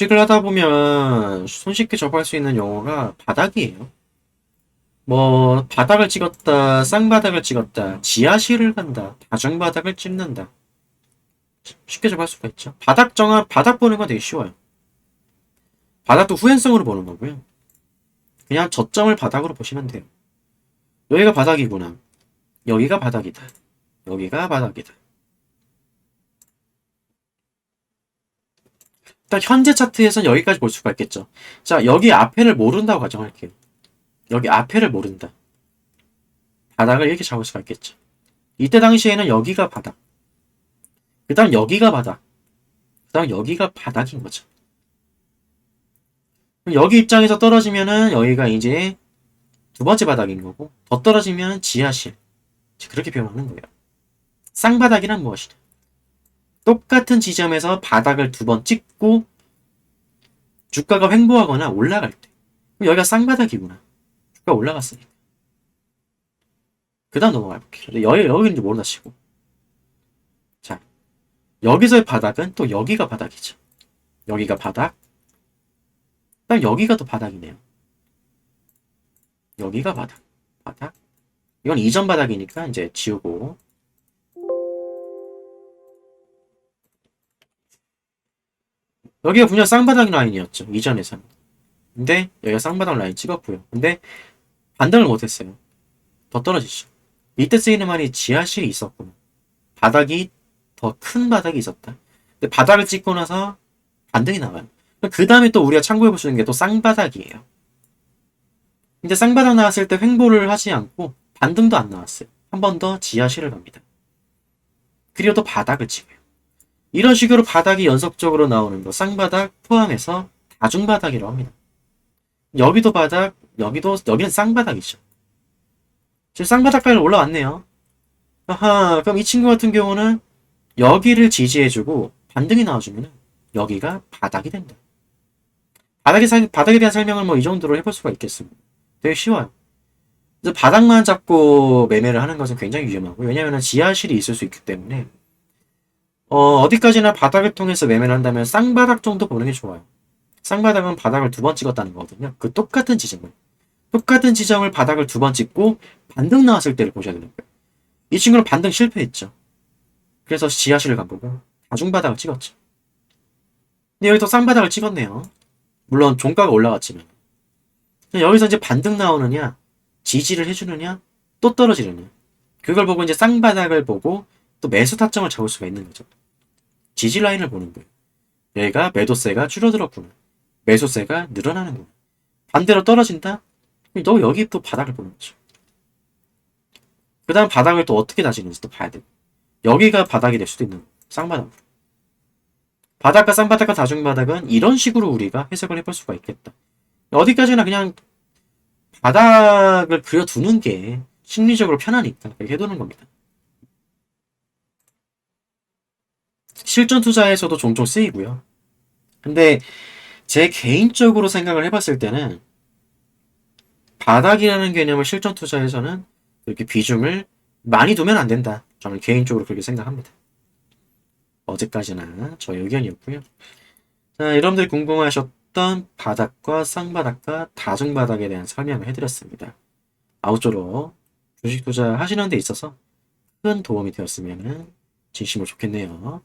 주식을 하다 보면 손쉽게 접할 수 있는 용어가 바닥이에요. 뭐 바닥을 찍었다, 쌍바닥을 찍었다, 지하실을 간다, 다중바닥을 찍는다. 쉽게 접할 수가 있죠. 바닥 정한 바닥 보는 건 되게 쉬워요. 바닥도 후행성으로 보는 거고요. 그냥 저점을 바닥으로 보시면 돼요. 여기가 바닥이구나. 여기가 바닥이다. 여기가 바닥이다. 일단 현재 차트에선 여기까지 볼 수가 있겠죠. 자, 여기 앞에를 모른다고 가정할게요. 여기 앞에를 모른다. 바닥을 이렇게 잡을 수가 있겠죠. 이때 당시에는 여기가 바닥. 그 다음 여기가 바닥. 그 다음 여기가 바닥인 거죠. 여기 입장에서 떨어지면은 여기가 이제 두 번째 바닥인 거고, 더 떨어지면 지하실. 그렇게 표현하는 거예요. 쌍바닥이란 무엇이냐? 똑같은 지점에서 바닥을 두 번 찍고 주가가 횡보하거나 올라갈 때. 여기가 쌍바닥이구나. 주가 올라갔으니까. 그 다음 넘어가 볼게요. 여기, 여기인지 모르다 치고 자 여기서의 바닥은 또 여기가 바닥이죠. 여기가 바닥. 딱 여기가 또 바닥이네요. 여기가 바닥. 바닥. 이건 이전 바닥이니까 이제 지우고 여기가 분명 쌍바닥 라인이었죠. 이전에서는. 근데 여기가 쌍바닥 라인 찍었고요. 근데 반등을 못했어요. 더 떨어지죠. 이때 쓰이는 말이 지하실이 있었구나. 바닥이 더 큰 바닥이 있었다. 근데 바닥을 찍고 나서 반등이 나와요. 그 다음에 또 우리가 참고해 있는 게 또 쌍바닥이에요. 근데 쌍바닥 나왔을 때 횡보를 하지 않고 반등도 안 나왔어요. 한 번 더 지하실을 갑니다. 그리고 또 바닥을 찍어요. 이런 식으로 바닥이 연속적으로 나오는 거 쌍바닥 포함해서 다중바닥이라고 합니다. 여기도 바닥, 여기도 여기는 쌍바닥이죠. 지금 쌍바닥까지 올라왔네요. 아하, 그럼 이 친구 같은 경우는 여기를 지지해주고 반등이 나와주면 여기가 바닥이 된다. 바닥에, 살, 바닥에 대한 설명을 뭐 이 정도로 해볼 수가 있겠습니다. 되게 쉬워요. 바닥만 잡고 매매를 하는 것은 굉장히 위험하고 왜냐하면 지하실이 있을 수 있기 때문에 어, 어디까지나 바닥을 통해서 매매를 한다면 쌍바닥 정도 보는 게 좋아요. 쌍바닥은 바닥을 두 번 찍었다는 거거든요. 그 똑같은 지점을. 똑같은 지점을 바닥을 두 번 찍고 반등 나왔을 때를 보셔야 되는 거예요. 이 친구는 반등 실패했죠. 그래서 지하실을 간보고 다중바닥을 찍었죠. 근데 여기서 쌍바닥을 찍었네요. 물론 종가가 올라갔지만. 여기서 이제 반등 나오느냐, 지지를 해주느냐, 또 떨어지느냐. 그걸 보고 이제 쌍바닥을 보고 또 매수 타점을 잡을 수가 있는 거죠. 지지 라인을 보는 거예요. 얘가 매도세가 줄어들었구나. 매수세가 늘어나는구나. 반대로 떨어진다? 너 여기 또 바닥을 보는 거죠. 그 다음 바닥을 또 어떻게 다지는지 또 봐야 되고. 여기가 바닥이 될 수도 있는 거예요. 쌍바닥으로. 바닥과 쌍바닥과 다중바닥은 이런 식으로 우리가 해석을 해볼 수가 있겠다. 어디까지나 그냥 바닥을 그려두는 게 심리적으로 편하니까 이렇게 해두는 겁니다. 실전 투자에서도 종종 쓰이고요. 근데 제 개인적으로 생각을 해봤을 때는 바닥이라는 개념을 실전 투자에서는 이렇게 비중을 많이 두면 안 된다. 저는 개인적으로 그렇게 생각합니다. 어제까지나 저의 의견이었고요. 자, 여러분들이 궁금하셨던 바닥과 쌍바닥과 다중바닥에 대한 설명을 해드렸습니다. 아웃조로 주식 투자 하시는 데 있어서 큰 도움이 되었으면 진심으로 좋겠네요.